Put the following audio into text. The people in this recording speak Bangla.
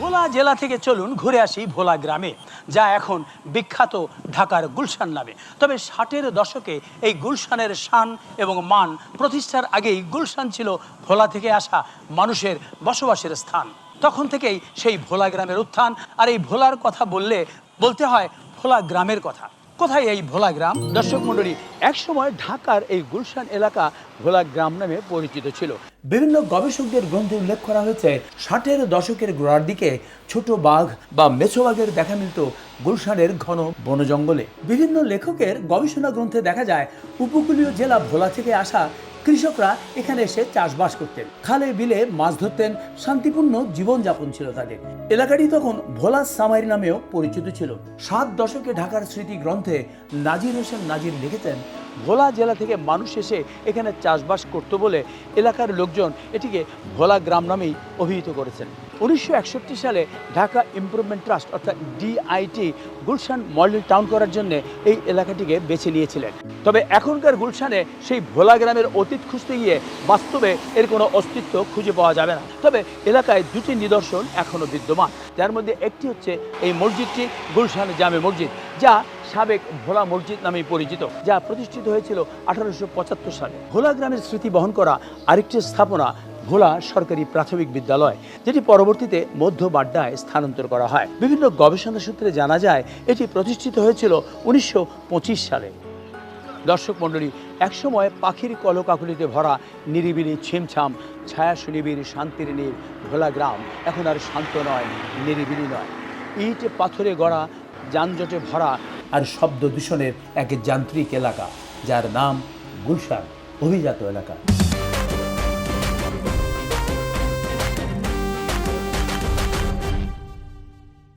ভোলা জেলা থেকে চলুন, ঘুরে আসি ভোলা গ্রামে, যা এখন বিখ্যাত ঢাকার গুলশান নামে। তবে ষাটের দশকে এই গুলশানের শান এবং মান প্রতিষ্ঠার আগেই গুলশান ছিল ভোলা থেকে আসা মানুষের বসবাসের স্থান। তখন থেকেই সেই ভোলা গ্রামের উত্থান, আর এই ভোলার কথা বললে, বলতে হয় ভোলা গ্রামের কথা। কোথায় এই ভোলা গ্রাম? দর্শক মণ্ডলী, একসময় ঢাকার এই গুলশান এলাকা ভোলা গ্রাম নামে পরিচিত ছিল। বিভিন্ন গবেষকদের গ্রন্থে উল্লেখ করা হয়েছে, ষাটের দশকের গোড়ার দিকে ছোট বাঘ বা মেছো বাঘের দেখা মিলত গুলশানের ঘন বন জঙ্গলে। বিভিন্ন লেখকের গবেষণা গ্রন্থে দেখা যায়, উপকূলীয় জেলা ভোলা থেকে আসা কৃষকরা এখানে এসে চাষবাস করতেন। খালে বিলে মাছ ধরতেন, শান্তিপূর্ণ জীবনযাপন ছিল তাদের। এলাকাটি তখন ভোলা সামাইর নামেও পরিচিত ছিল। সাত দশকে ঢাকার স্মৃতি গ্রন্থে নাজির হোসেন নাজির লিখেছেন, ভোলা জেলা থেকে মানুষ এসে এখানে চাষবাস করত বলে এলাকার লোকজন এটিকে ভোলা গ্রাম নামেই অভিহিত করেছেন। উনিশশো একষট্টি সালে ঢাকা ইমপ্রুভমেন্ট ট্রাস্ট অর্থাৎ ডিআইটি গুলশান মডেল টাউন করার জন্য এই এলাকাটিকে বেছে নিয়েছিলেন। তবে এখনকার গুলশানে সেই ভোলা গ্রামের অতীত খুঁজতে গিয়ে বাস্তবে এর কোনো অস্তিত্ব খুঁজে পাওয়া যাবে না। তবে এলাকায় দুটি নিদর্শন এখনও বিদ্যমান। যার মধ্যে একটি হচ্ছে এই মসজিদটি গুলশান জামে মসজিদ, যা সাবেক ভোলা মসজিদ নামে পরিচিত, যা প্রতিষ্ঠিত হয়েছিল আঠারোশো পঁচাত্তর সালে। ভোলা গ্রামের স্মৃতি বহন করা আরেকটি স্থাপনা ভোলা সরকারি প্রাথমিক বিদ্যালয়, যেটি পরবর্তীতে মধ্য বাড্ডায় স্থানান্তর করা হয়। বিভিন্ন গবেষণা সূত্রে জানা যায়, এটি প্রতিষ্ঠিত হয়েছিল উনিশশো পঁচিশ সালে। দর্শক মণ্ডলী, একসময় পাখির কলকাকুলিতে ভরা নিরিবিলি ছিমছাম ছায়া সুনিবির শান্তির নীর ভোলা গ্রাম, এখন আর শান্ত নয়, নিরিবিলি নয়। ইট পাথরে গড়া, যানজটে ভরা, আর শব্দ দূষণের এক যান্ত্রিক এলাকা, যার নাম গুলশান, অভিজাত এলাকা।